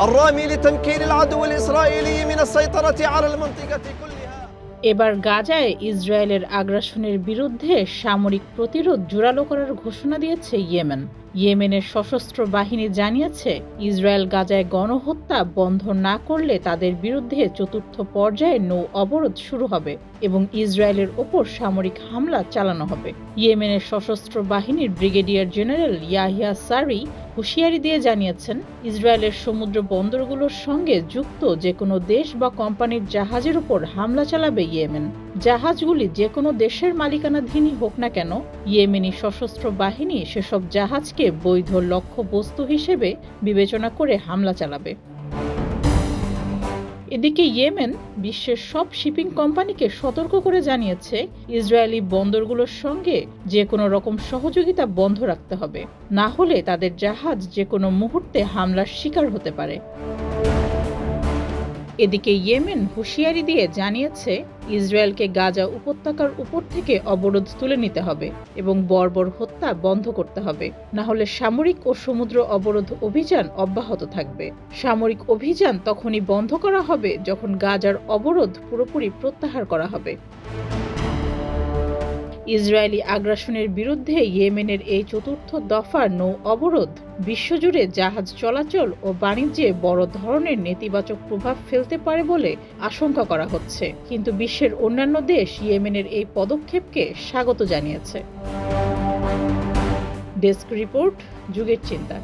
الرامي لتمكين العدو الإسرائيلي من السيطرة على المنطقة كلها এবার গাজায় ইসরায়েলের আগ্রাসনের বিরুদ্ধে সামরিক প্রতিরোধ জোরালো করার ঘোষণা দিয়েছে ইয়েমেন ইয়েমেনের সশস্ত্র বাহিনী জানিয়েছে ইসরায়েল গাজায় গণহত্যা বন্ধ না করলে তাদের বিরুদ্ধে চতুর্থ পর্যায়ে নৌ অবরোধ শুরু হবে এবং ইসরায়েলের ওপর সামরিক হামলা চালানো হবে। ইয়েমেনের সশস্ত্র বাহিনীর ব্রিগেডিয়ার জেনারেল ইয়াহিয়া সারি হুঁশিয়ারি দিয়ে জানিয়েছেন, ইসরায়েলের সমুদ্র বন্দরগুলোর সঙ্গে যুক্ত যে কোনো দেশ বা কোম্পানির জাহাজের উপর হামলা চালাবে ইয়েমেন। জাহাজগুলি যে কোনো দেশের মালিকানাধীনই হোক না কেন, ইয়েমেনি সশস্ত্র বাহিনী সেসব জাহাজকে বৈধ লক্ষ্যবস্তু হিসেবে বিবেচনা করে হামলা চালাবে। এদিকে ইয়েমেন বিশ্বের সব শিপিং কোম্পানিকে সতর্ক করে জানিয়েছে, ইসরায়েলি বন্দরগুলোর সঙ্গে যে কোনো রকম সহযোগিতা বন্ধ রাখতে হবে। না হলে তাদের জাহাজ যে কোনো মুহূর্তে হামলার শিকার হতে পারে। এদিকে ইয়েমেন হুঁশিয়ারি দিয়ে জানিয়েছে, ইসরায়েলকে গাজা উপত্যকার উপর থেকে অবরোধ তুলে নিতে হবে এবং বর্বর হত্যা বন্ধ করতে হবে। না হলে সামরিক ও সমুদ্র অবরোধ অভিযান অব্যাহত থাকবে। সামরিক অভিযান তখনই বন্ধ করা হবে যখন গাজার অবরোধ পুরোপুরি প্রত্যাহার করা হবে। ইসরায়েলি আগ্রাসনের বিরুদ্ধে ইয়েমেনের এই চতুর্থ দফার নৌ অবরোধ, বিশ্বজুড়ে জাহাজ চলাচল ও বাণিজ্যে বড় ধরনের নেতিবাচক প্রভাব ফেলতে পারে বলে আশঙ্কা করা হচ্ছে। কিন্তু বিশ্বের অন্যান্য দেশ ইয়েমেনের এই পদক্ষেপকে স্বাগত জানিয়েছে। ডেস্ক রিপোর্ট, যুগের চিন্তা।